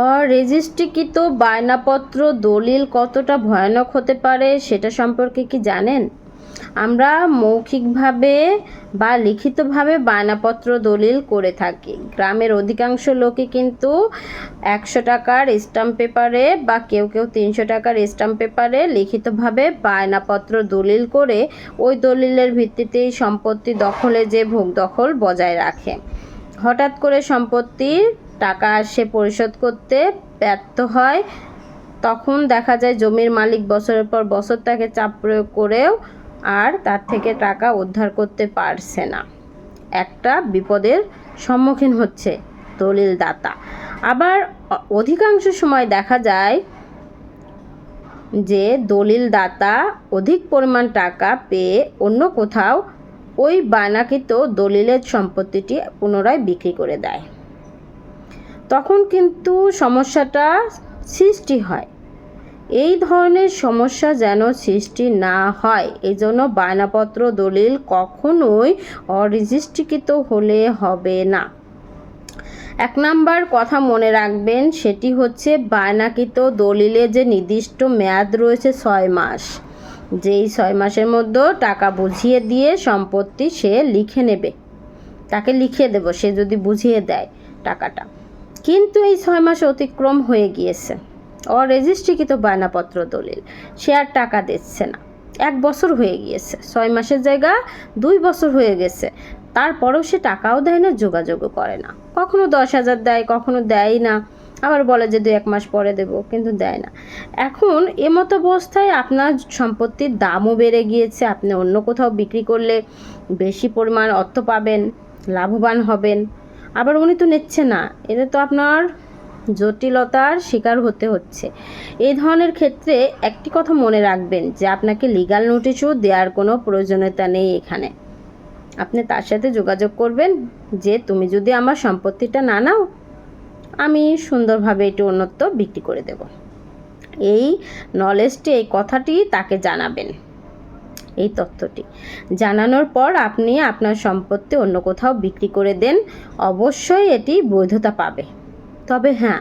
অরেজিস্ট্রিকৃত বায়নাপত্র দলিল কতটা ভয়ানক হতে পারে সেটা সম্পর্কে কি জানেন? আমরা মৌখিকভাবে বা লিখিতভাবে বায়নাপত্র দলিল করে থাকি। গ্রামের অধিকাংশ লোকে কিন্তু একশো টাকার স্ট্যাম্প পেপারে বা কেউ কেউ তিনশো টাকার স্ট্যাম্প পেপারে লিখিতভাবে বায়নাপত্র দলিল করে ওই দলিলের ভিত্তিতেই সম্পত্তি দখলে যে ভোগ দখল বজায় রাখে। হঠাৎ করে সম্পত্তির টাকা আসে পরিশোধ করতে ব্যর্থ হয়। তখন দেখা যায় জমির মালিক বছরের পর বছর তাকে চাপ প্রয়োগ করেও আর তার থেকে টাকা উদ্ধার করতে পারছে না। একটা বিপদের সম্মুখীন হচ্ছে দলিল দাতা আবার অধিকাংশ সময় দেখা যায় যে দলিল দাতা অধিক পরিমাণ টাকা পেয়ে অন্য কোথাও ওই বায়নাকৃত দলিলের সম্পত্তিটি পুনরায় বিক্রি করে দেয়। তখন কিন্তু সমস্যাটা সৃষ্টি হয়। এই ধরনের সমস্যা যেন সৃষ্টি না হয় এই জন্য বায়নাপত্র দলিল কখনোই অরেজিস্ট্রিকৃত হলে হবে না। এক নাম্বার কথা মনে রাখবেন, সেটি হচ্ছে বায়নাকৃত দলিলে যে নির্দিষ্ট মেয়াদ রয়েছে ছয় মাস, যেই ছয় মাসের মধ্যে টাকা বুঝিয়ে দিয়ে সম্পত্তি সে লিখে নেবে। তাকে লিখে দেব, সে যদি বুঝিয়ে দেয় টাকাটা। কিন্তু এই ছয় মাস অতিক্রম হয়ে গিয়েছে। অরেজিস্ট্রিকৃত বায়নাপত্র দলিল। সে আর টাকা দিচ্ছে না। এক বছর হয়ে গিয়েছে। ছয় মাসের জায়গা, দুই বছর হয়ে গেছে। তারপরেও সে টাকাও দেয় না, যোগাযোগও করে না। কখনো দশ হাজার দেয়, কখনো দেয় না। আবার বলে যে দু এক মাস পরে দেবো, কিন্তু দেয় না। এখন এমতো অবস্থায় আপনার সম্পত্তির দামও বেড়ে গিয়েছে। আপনি অন্য কোথাও বিক্রি করলে বেশি পরিমাণ অর্থ পাবেন, লাভবান হবেন। আবার উনি তো নিচ্ছে না। এটা তো আপনার জটিলতার শিকার হতে হচ্ছে। এই ধরনের ক্ষেত্রে একটি কথা মনে রাখবেন যে আপনাকে লিগ্যাল নোটিশও দেওয়ার কোনো প্রয়োজনীয়তা নেই এখানে। আপনি তার সাথে যোগাযোগ করবেন যে তুমি যদি আমার সম্পত্তিটা না নাও, আমি সুন্দরভাবে এটি অন্যত্র বিক্রি করে দেব। এই নলেজটি এই কথাটি তাকে জানাবেন। এই তথ্যটি। জানানোর পর আপনি আপনার সম্পত্তি অন্য কোথাও বিক্রি করে দেন, অবশ্যই এটি বৈধতা পাবে। তবে হ্যাঁ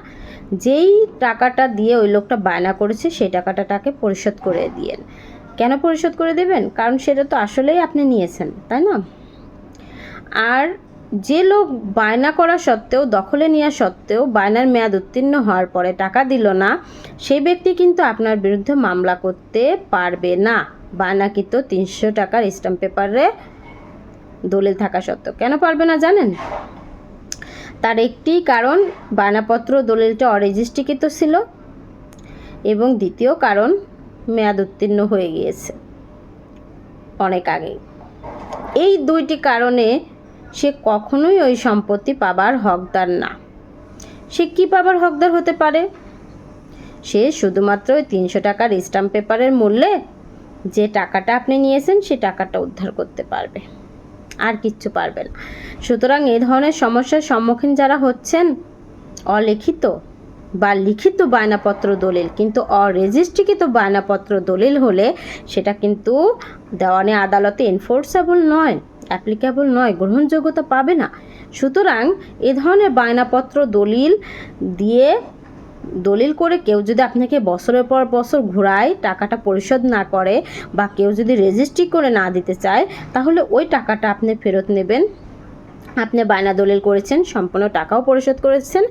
যেই টাকাটা দিয়ে ওই লোকটা বায়না করেছে, সেই টাকাটা তাকে পরিশোধ করে দিয়েন। কেন পরিশোধ করে দেবেন? কারণ সেটা তো আসলেই আপনি নিয়েছেন, তাই না? আর যে লোক বায়না করা সত্ত্বেও, দখলে নেওয়া সত্ত্বেও বায়নার মেয়াদ উত্তীর্ণ হওয়ার পরে টাকা দিল না সেই ব্যক্তি কিন্তু আপনার বিরুদ্ধে মামলা করতে পারবে না। বায়নাকৃত তিনশো টাকার স্ট্যাম্প পেপারে দলিল থাকা সত্ত্বেও। কেন পারবে না জানেন? তার একটি কারণ, বায়নাপত্র দলিলটা অরেজিস্ট্রিকৃত ছিল এবং দ্বিতীয় কারণ, মেয়াদ উত্তীর্ণ হয়ে গিয়েছে অনেক আগেই। এই দুইটি কারণে সে কখনোই ওই সম্পত্তি পাবার হকদার না। সে কি পাবার হকদার হতে পারে? সে শুধুমাত্র ওই তিনশো টাকার স্ট্যাম্প পেপারের মূল্যে যে টাকাটা আপনি নিয়েছেন, সে টাকাটা উদ্ধার করতে পারবে। আর কিচ্ছু পারবে না। সুতরাং এ ধরনের সমস্যার সম্মুখীন যারা হচ্ছেন, অলিখিত বা লিখিত বায়নাপত্র দলিল, কিন্তু অরেজিস্ট্রিকৃত বায়নাপত্র দলিল হলে সেটা কিন্তু দেওয়ানি আদালতে এনফোর্সেবল নয়। অ্যাপ্লিকেবল নয়, গ্রহণযোগ্যতা পাবে না। সুতরাং এ ধরনের বায়নাপত্র দলিল দিয়ে দলিল করে কেউ যদি আপনাকে বছরের পর বছর ঘোরায়, টাকাটা পরিশোধ না করে বা কেউ যদি রেজিস্ট্রি করে না দিতে চায়, তাহলে ওই টাকাটা আপনি ফেরত নেবেন। আপনি বায়না দলিল করেছেন, সম্পূর্ণ টাকাও পরিশোধ করেছেন,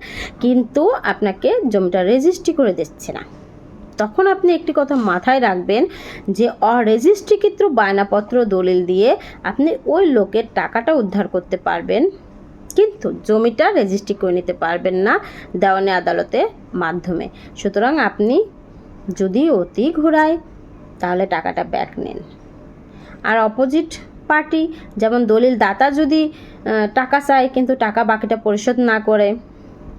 কিন্তু আপনাকে জমিটা রেজিস্ট্রি করে দিচ্ছে না। তখন আপনি একটি কথা মাথায় রাখবেন যে অরেজিস্ট্রিকৃত বায়নাপত্র দলিল দিয়ে আপনি ওই লোকের টাকাটা উদ্ধার করতে পারবেন। কিন্তু জমিটা রেজিস্ট্রি করে নিতে পারবেন না দেওয়ানি আদালতের মাধ্যমে। সুতরাং আপনি যদি অতি ঘোরায় তাহলে টাকাটা ব্যাক নেন। আর অপোজিট পার্টি, যেমন দলিল দাতা যদি টাকা চায় কিন্তু টাকা বাকিটা পরিশোধ না করে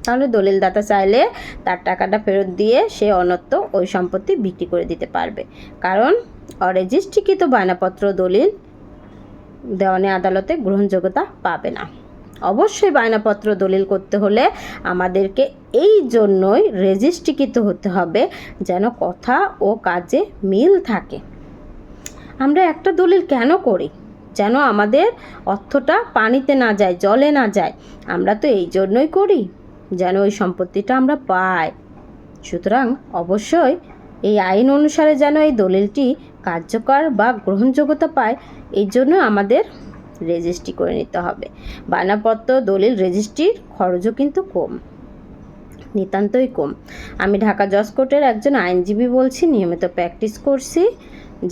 তাহলে দলিল দাতা চাইলে তার টাকাটা ফেরত দিয়ে সে অন্যত্র ওই সম্পত্তি বিক্রি করে দিতে পারবে। কারণ অরেজিস্ট্রিকৃত বায়নাপত্র দলিল দেওয়ানি আদালতে গ্রহণযোগ্যতা পাবে না। অবশ্যই বায়নাপত্র দলিল করতে হলে আমাদেরকে এই জন্যই রেজিস্ট্রিকৃত হতে হবে যেন কথা ও কাজে মিল থাকে। আমরা একটা দলিল কেন করি? যেন আমাদের অর্থটা পানিতে না যায়, জলে না যায়। আমরা তো এই জন্যই করি। যেন ওই সম্পত্তিটা আমরা পাই। সুতরাং অবশ্যই এই আইন অনুসারে যেন এই দলিলটি কার্যকর বা গ্রহণযোগ্যতা পায়, এই জন্য আমাদের রেজিস্ট্রি করে নিতে হবে। বায়নাপত্র দলিল, রেজিস্ট্রির খরচও কিন্তু কম, নিতান্তই কম। আমি ঢাকা জজ কোর্টের একজন আইনজীবী বলছি, নিয়মিত প্র্যাকটিস করছি।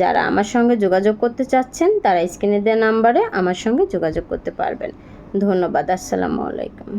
যারা আমার সঙ্গে যোগাযোগ করতে চাচ্ছেন, তারা স্ক্রিনে দেওয়া নাম্বারে আমার সঙ্গে যোগাযোগ করতে পারবেন। ধন্যবাদ, আসসালামু আলাইকুম।